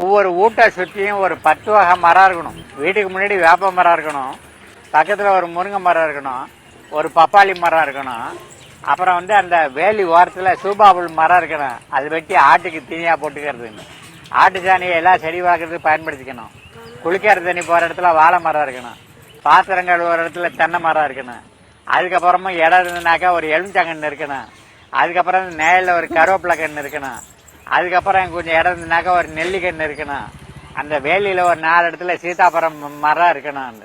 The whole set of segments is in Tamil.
ஒவ்வொரு வீட்டை சுற்றியும் ஒரு பத்து வகை மரம் இருக்கணும். வீட்டுக்கு முன்னாடி வேப்ப மரம் இருக்கணும். பக்கத்தில் ஒரு முருங்கை மரம் இருக்கணும். ஒரு பப்பாளி மரம் இருக்கணும். அப்புறம் வந்து அந்த வேலி ஓரத்தில் சூபாபுல் மரம் இருக்கணும். அது வெட்டி ஆட்டுக்கு தீனியாக போட்டுக்கிறதுன்னு. ஆட்டு சாணியை எல்லாம் செடி பார்க்கறதுக்கு பயன்படுத்திக்கணும். குளிக்கிற தண்ணி போகிற இடத்துல வாழை மரம் இருக்கணும். பாத்திரம் கழுவுற இடத்துல தென்னை மரம் இருக்கணும். அதுக்கப்புறமா இடம் இருந்ததுனாக்கா ஒரு எலுமிச்சங்கன்று இருக்கணும். அதுக்கப்புறம் நேரில் ஒரு கருவேப்பிலை கன்று இருக்கணும். அதுக்கப்புறம் கொஞ்சம் இடம் இருந்ததுனாக்கா ஒரு நெல்லிக்கன்று இருக்கணும். அந்த வேலியில் ஒரு நாலு இடத்துல சீதாப்பழம் மரம் இருக்கணும்.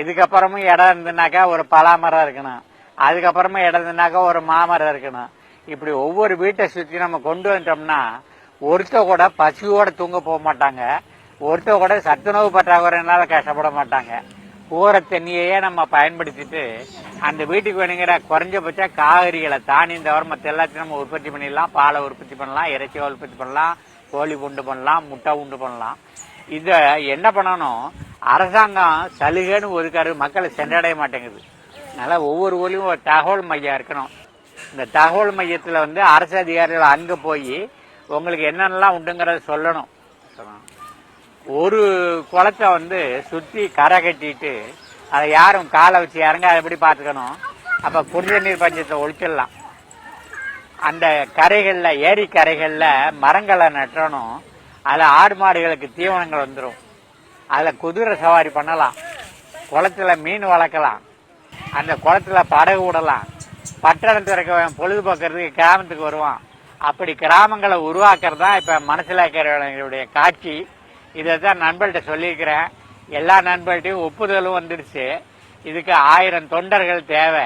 இதுக்கப்புறமும் இடம் இருந்ததுனாக்கா ஒரு பலாமரம் இருக்கணும். அதுக்கப்புறமும் இடம் இருந்ததுனாக்கா ஒரு மாமரம் இருக்கணும். இப்படி ஒவ்வொரு வீட்டை சுற்றி நம்ம கொண்டு வந்துட்டோம்னா ஒருத்த கூட பசியோட தூங்க போக மாட்டாங்க. ஒருத்த கூட சத்துணவு பற்றாக்குறையினால கஷ்டப்பட மாட்டாங்க. ஊற தண்ணியையே நம்ம பயன்படுத்திட்டு அந்த வீட்டுக்கு வேணுங்கிற குறைஞ்சபட்ச காய்கறிகளை தானியம் தவிர மற்ற எல்லாத்தையும் நம்ம உற்பத்தி பண்ணிடலாம். பாலை உற்பத்தி பண்ணலாம் இறைச்சியை உற்பத்தி பண்ணலாம் கோழி உண்டு பண்ணலாம் முட்டை உண்டு பண்ணலாம். இதை என்ன பண்ணணும்? அரசாங்கம் சலுகைன்னு ஒதுக்காரு மக்களை சென்றடைய மாட்டேங்குது. அதனால் ஒவ்வொரு ஊர்லேயும் ஒரு தகவல் மையம் இருக்கணும். இந்த தகவல் மையத்தில் வந்து அரசு அதிகாரிகள் அங்கே போய் உங்களுக்கு என்னென்னலாம் உண்டுங்கிறத சொல்லணும் சொல்லணும். ஒரு குளத்தை வந்து சுற்றி கரை கட்டிட்டு அதை யாரும் காலை வச்சு இறங்க அதை எப்படி பார்த்துக்கணும்? அப்போ குடித நீர் பஞ்சத்தை ஒழிச்சிடலாம். அந்த கரைகளில் ஏரி கரைகளில் மரங்களை நட்டணும். அதில் ஆடு மாடுகளுக்கு தீவனங்கள் வந்துடும் அதில் குதிரை சவாரி பண்ணலாம். குளத்துல மீன் வளர்க்கலாம். அந்த குளத்துல படகு விடலாம். பட்டணம் திறக்க பொழுதுபோக்குறதுக்கு கிராமத்துக்கு வருவான். அப்படி கிராமங்களை உருவாக்குறது தான் இப்போ மனசிலாக்கிறவங்களுடைய காட்சி. இதை தான் நண்பர்கிட்ட சொல்லியிருக்கிறேன். எல்லா நண்பர்கள்ட்டையும் ஒப்புதலும் வந்துடுச்சு. இதுக்கு ஆயிரம் தொண்டர்கள் தேவை.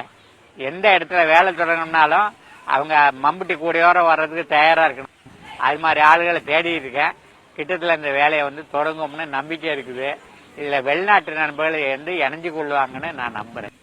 எந்த இடத்துல வேலை தொடங்கணும்னாலும் அவங்க மம்புட்டி கூடையோட வர்றதுக்கு தயாராக இருக்கணும். அது மாதிரி ஆளுகளை தேடி இருக்கேன். கிட்டத்தில் இந்த வேலையை வந்து தொடங்கும்னு நம்பிக்கை இருக்குது. இதில் வெளிநாட்டு நண்பர்கள் வந்து இணைஞ்சு கொள்வாங்கன்னு நான் நம்புகிறேன்